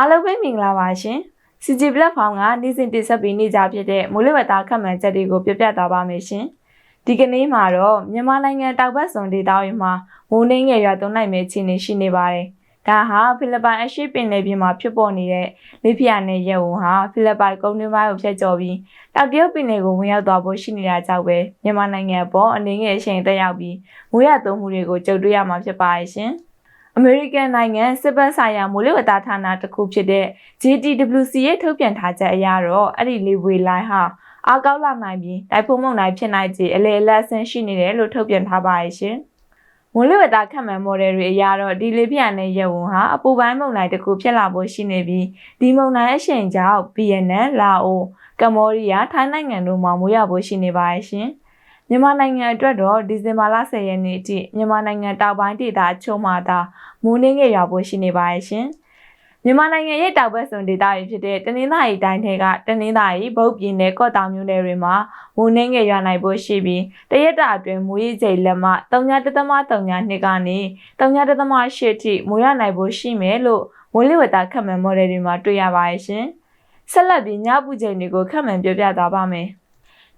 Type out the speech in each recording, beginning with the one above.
အားလုံးပဲမင်္ဂလာပါရှင် CG platform ကနေ့စဉ်တင်ဆက်ပေးနေကြဖြစ်တဲ့မိုးလေဝသခန့်မှန်းချက်တွေကိုပြပြသွားပါမယ်ရှင်ဒီကနေ့မှာတော့မြန်မာနိုင်ငံတောက်ဘက်စွန်ဒေသတွေမှာမိုးနှင်းငယ်ရွာသွန်းနိုင်မယ့်အခြေအနေရှိနေပါတယ်ဒါဟာဖိလစ်ပိုင်အရှေ့ပင်လယ်ပြင်မှာဖြစ်ပေါ်နေတဲ့လေပြင်းနဲ့ရဲဝုံဟာဖိလစ်ပိုင်ကုန်းတွင်းပိုင်းကိုဖျက်ကျော်ပြီးတောက်တရုတ်ပင်လယ်ကိုဝင်ရောက်သွားဖို့ရှိနေတာကြောင့်ပဲမြန်မာနိုင်ငံပေါ်အနေငယ်အချိန်တက်ရောက်ပြီးမိုးရသွန်းမှုတွေကိုကြုံတွေ့ရမှာဖြစ်ပါရဲ့ရှင် အမေရိကန်နိုင်ငံစစ်ဘက်ဆိုင်ရာမိုးလေဝသဌာနတစ်ခုဖြစ်တဲ့ JTWC ရဲ့ထုတ်ပြန်ထားချက်အရတော့အဲ့ဒီလေဝေလိုင်းဟာအားကောက်လာနိုင်ပြီးတိုက်ဖုံးမုန်တိုင်းဖြစ်နိုင်ခြေအလေအလတ်ဆင်းရှိနေတယ်လို့ထုတ်ပြန်ထားပါရဲ့ရှင်။မိုးလေဝသခန့်မှန်းမော်ဒယ်တွေအရတော့ဒီလေပြင်းနဲ့ရဲဝုံဟာအပူပိုင်းမုန်တိုင်းတစ်ခုဖြစ်လာဖို့ရှိနေပြီးဒီမုန်တိုင်းအရှိန်ကြောင့်ဗီယက်နမ်၊လာအို၊ကမ္ဘောဒီးယား၊ထိုင်းနိုင်ငံတို့မှာမိုးရွာဖို့ရှိနေပါရဲ့ရှင်။ မြန်မာနိုင်ငံအတွက်တော့ဒီဇင်ဘာလ10ရက်နေ့အထိမြန်မာနိုင်ငံတောင်ပိုင်းဒေသအချို့မှာသာမိုးနှင်းငယ်ရွာဖို့ရှိနေပါရဲ့ရှင်။မြန်မာနိုင်ငံရဲ့တောင်ဘက်စွန်ဒေသတွေဖြစ်တဲ့တနင်္သာရီတိုင်းထဲကတနင်္သာရီဗုတ်ပြင်းနဲ့ကော့တောင်မြို့နယ်တွေမှာမိုးနှင်းငယ်ရွာနိုင်ဖို့ရှိပြီးတရက်တာအတွင်းမိုးရေချိန်လက်မ3.3နှစ်ကနေ3.8ထိမိုးရနိုင်ဖို့ရှိမယ်လို့မိုးလေဝသခန့်မှန်းမော်ဒယ်တွေမှာတွေ့ရပါရဲ့ရှင်။ဆက်လက်ပြီးညပူချိန်တွေကိုခန့်မှန်းပြောပြသွားပါမယ်။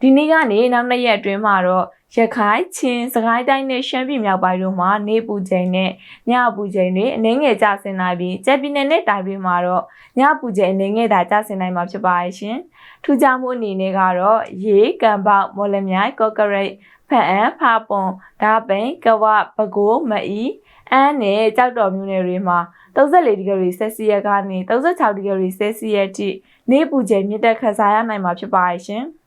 ဒီနေ့ကနေနောက်နှစ်ရက်အတွင်းမှာတော့ရခိုင်ချင်းစကိုင်းတိုင်းနဲ့ရှမ်းပြည်မြောက်ပိုင်းတို့မှာနေပူချိန်နဲ့ညပူချိန်တွေအနည်းငယ်ကျဆင်းလာပြီးကြက်ပြည်နယ်နဲ့တိုင်းပြည်မှာတော့ညပူချိန်အနည်းငယ်သာကျဆင်းနိုင်မှာဖြစ်ပါရဲ့ရှင်။ထူးခြားမှုအနေနဲ့ကတော့ရေကံပေါက်မော်လမြိုင်ကော့ကရိတ်ဖန်အံဖာပွန်ဒါပိန်ကဝပဲခူးမအီအန်းနဲ့ကြောက်တော်မြို့နယ်တွေမှာ34ဒီဂရီဆယ်စီယပ်ကနေ36ဒီဂရီဆယ်စီယပ်ထိနေပူချိန်မြင့်တက်ခန်းစားရနိုင်မှာဖြစ်ပါရဲ့ရှင်။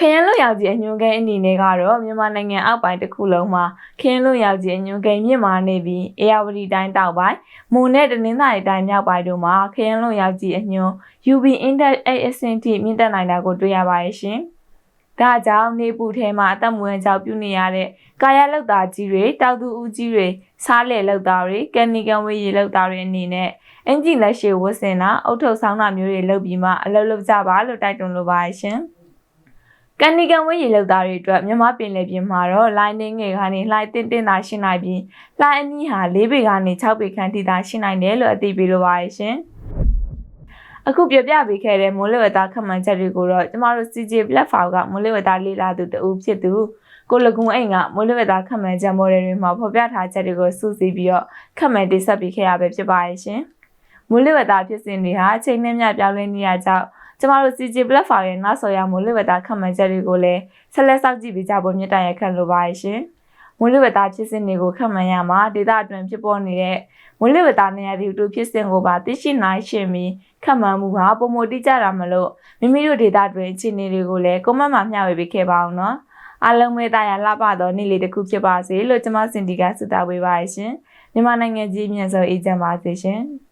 ခရမ်းလွတ်ရောက်ကြီးအညွန်ကိန်းအနေနဲ့ကတော့မြန်မာနိုင်ငံအောက်ပိုင်းတစ်ခုလုံးမှာခရမ်းလွတ်ရောက်ကြီးအညွန်ကိန်းမြင့်မာနေပြီးအေရဝတီတိုင်းတောက်ပိုင်းမွန်နဲ့တနင်္သာရီတိုင်းမြောက်ပိုင်းတို့မှာခရမ်းလွတ်ရောက်ကြီးအညွန် UV index 8အဆင့်ထိမြင့်တက်နိုင်တာကိုတွေ့ရပါရဲ့ရှင်။ဒါကြောင့်နေပူထဲမှာအသက်မွေးကြောင့်ပြုနေရတဲ့ကာယလောက်သားကြီးတွေတောက်သူဦးကြီးတွေစားလေလောက်သားတွေကန်နီကန်ဝေးရေလောက်သားတွေအနေနဲ့အင်ဂျီလက်ရှိဝတ်ဆင်တာအုတ်ထုပ်ဆောင်းတာမျိုးတွေလုပ်ပြီးမှအလုပ်လုပ်ကြပါလို့တိုက်တွန်းလိုပါရှင်။ ကန်နီကန်ဝင်းရေလောက်သားတွေအတွက်မြန်မာပင်လယ်ပြင်မှာတော့လိုင်းနေငယ်ကနေလှိုင်းတင်းတင်းသာရှိနိုင်ပြီးလှိုင်းအနည်းဟာ၄ပေကနေ6ပေခန့်ထိသာရှိနိုင်တယ်လို့အသိပေးလိုပါရဲ့ရှင်။အခုပြပြပေးခဲ့တဲ့မိုးလေဝသခန့်မှန်းချက်တွေကိုတော့ကျမတို့ CJ platform ကမိုးလေဝသလေ့လာသူတဦးဖြစ်သူကိုလကုံအိမ်ကမိုးလေဝသခန့်မှန်းချက်မော်ဒယ်တွေမှာဖော်ပြထားချက်တွေကိုစုစည်းပြီးတော့ခန့်မှန်းတင်ဆက်ပေးခဲ့ရပဲဖြစ်ပါရဲ့ရှင်။မိုးလေဝသဖြစ်စဉ်တွေဟာအချိန်နဲ့မျှပြောင်းလဲနေရကြောင်း ကျမတို့ CJ platform ရဲ့နောက်ဆော်ရမိုးလေဝသခန့်မှန်းချက်တွေကိုလည်းဆက်လက်စောင့်ကြည့်ပေးကြဖို့မြတ်တရခန့်လိုပါရဲ့ရှင်။မိုးလေဝသဖြစ်စဉ်တွေကိုခန့်မှန်းရမှာဒေသအတွင်းဖြစ်ပေါ်နေတဲ့မိုးလေဝသနေရာတွေတို့ဖြစ်စဉ်ကိုပါသိရှိနိုင်ရှင်ပြီးခန့်မှန်းမှုဟာပုံမတိကျတာမလို့မိမိတို့ဒေသအတွင်းအခြေအနေတွေကိုလည်းကွန်မန့်မှာမျှဝေပေးခဲ့ပါအောင်နော်။အားလုံးပဲတာယာလှပသောနေ့လေးတစ်ခုဖြစ်ပါစေလို့ကျမစင်ဒီကဆုတောင်းပေးပါရရှင်။မြန်မာနိုင်ငံကြီးမြန်ဆုံးအေးချမ်းပါစေရှင်။